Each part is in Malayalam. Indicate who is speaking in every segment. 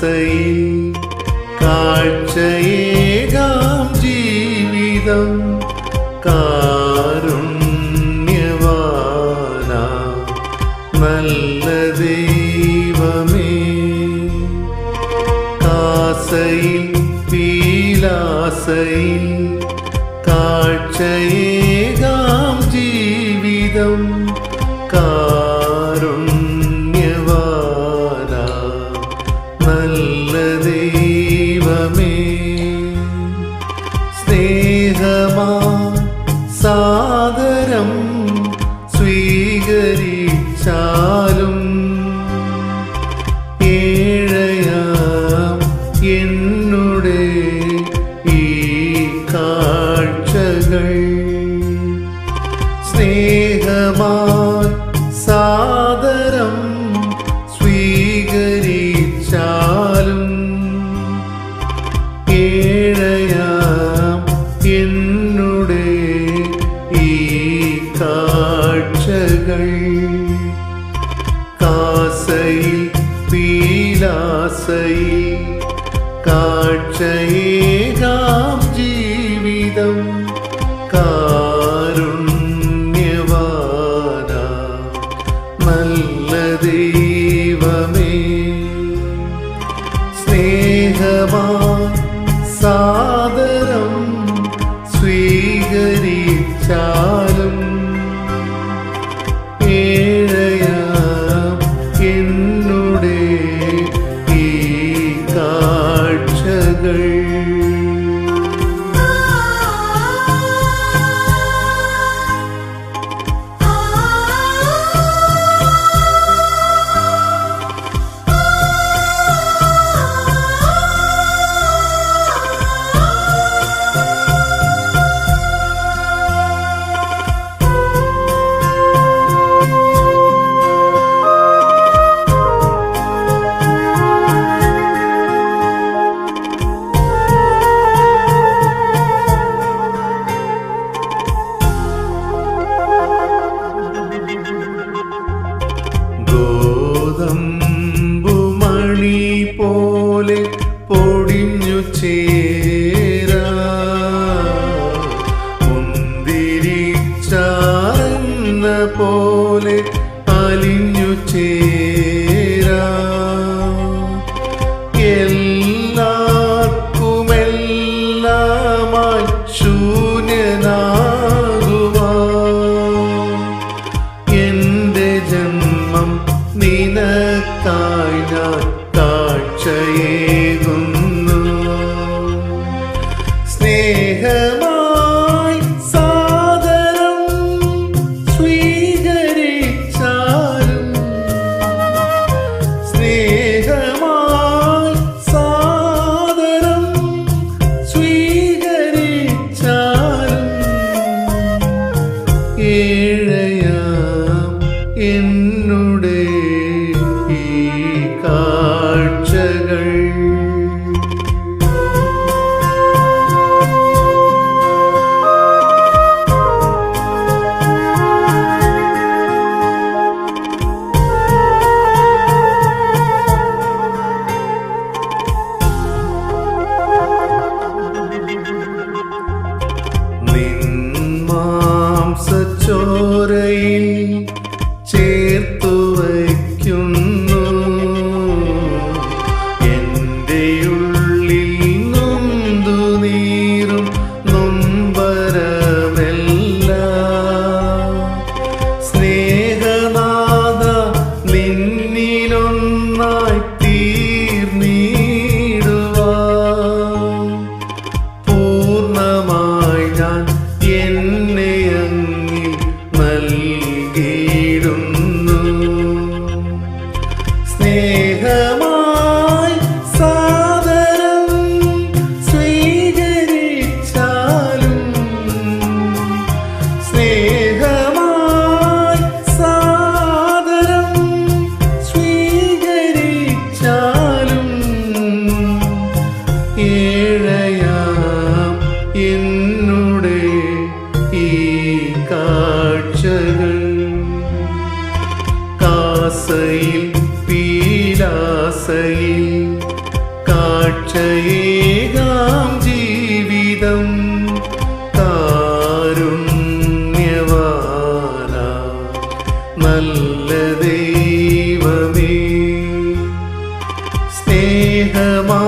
Speaker 1: കാസയിൽ കാഴ്ചയേകാം ജീവിതം കാരുണ്യവാന നല്ല ദൈവമേ. കാസയിൽ പീലാസയിൽ കാഴ്ചയേകാം സ്വീകരിച്ചാലും ഏഴയാം എന്നുടെ ഈ കാഴ്ചകൾ സ്നേഹമായി സാദരം പോലെ അലിഞ്ഞു ചേരാ. എല്ലാവർക്കുമെല്ലാമായി നിന്മാംസച്ചോരയിൽ ചേർത്തു വയ്ക്കുന്നു. എന്റെ ഉള്ളിൽ നൊന്തു നീറും നൊമ്പരമെല്ല. സ്നേഹനാഥ നിന്നിലൊന്നായി തീർന്നിടുവാ പൂർണമായി ആശയേകാം ജീവിതം കാരുണ്യവാന നല്ല ദൈവമേ. സ്നേഹമാ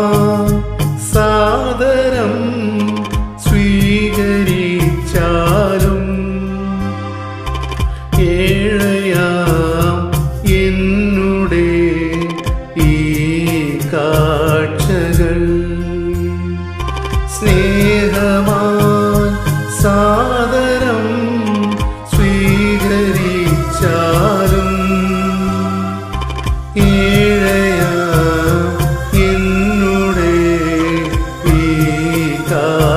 Speaker 1: സാദരം സ്വീകരിച്ചാലും ഏഴയാം സാദരം സ്വീകരിച്ചാലും ഏഴയ എന്നുടേ കാഴ്ചകൾ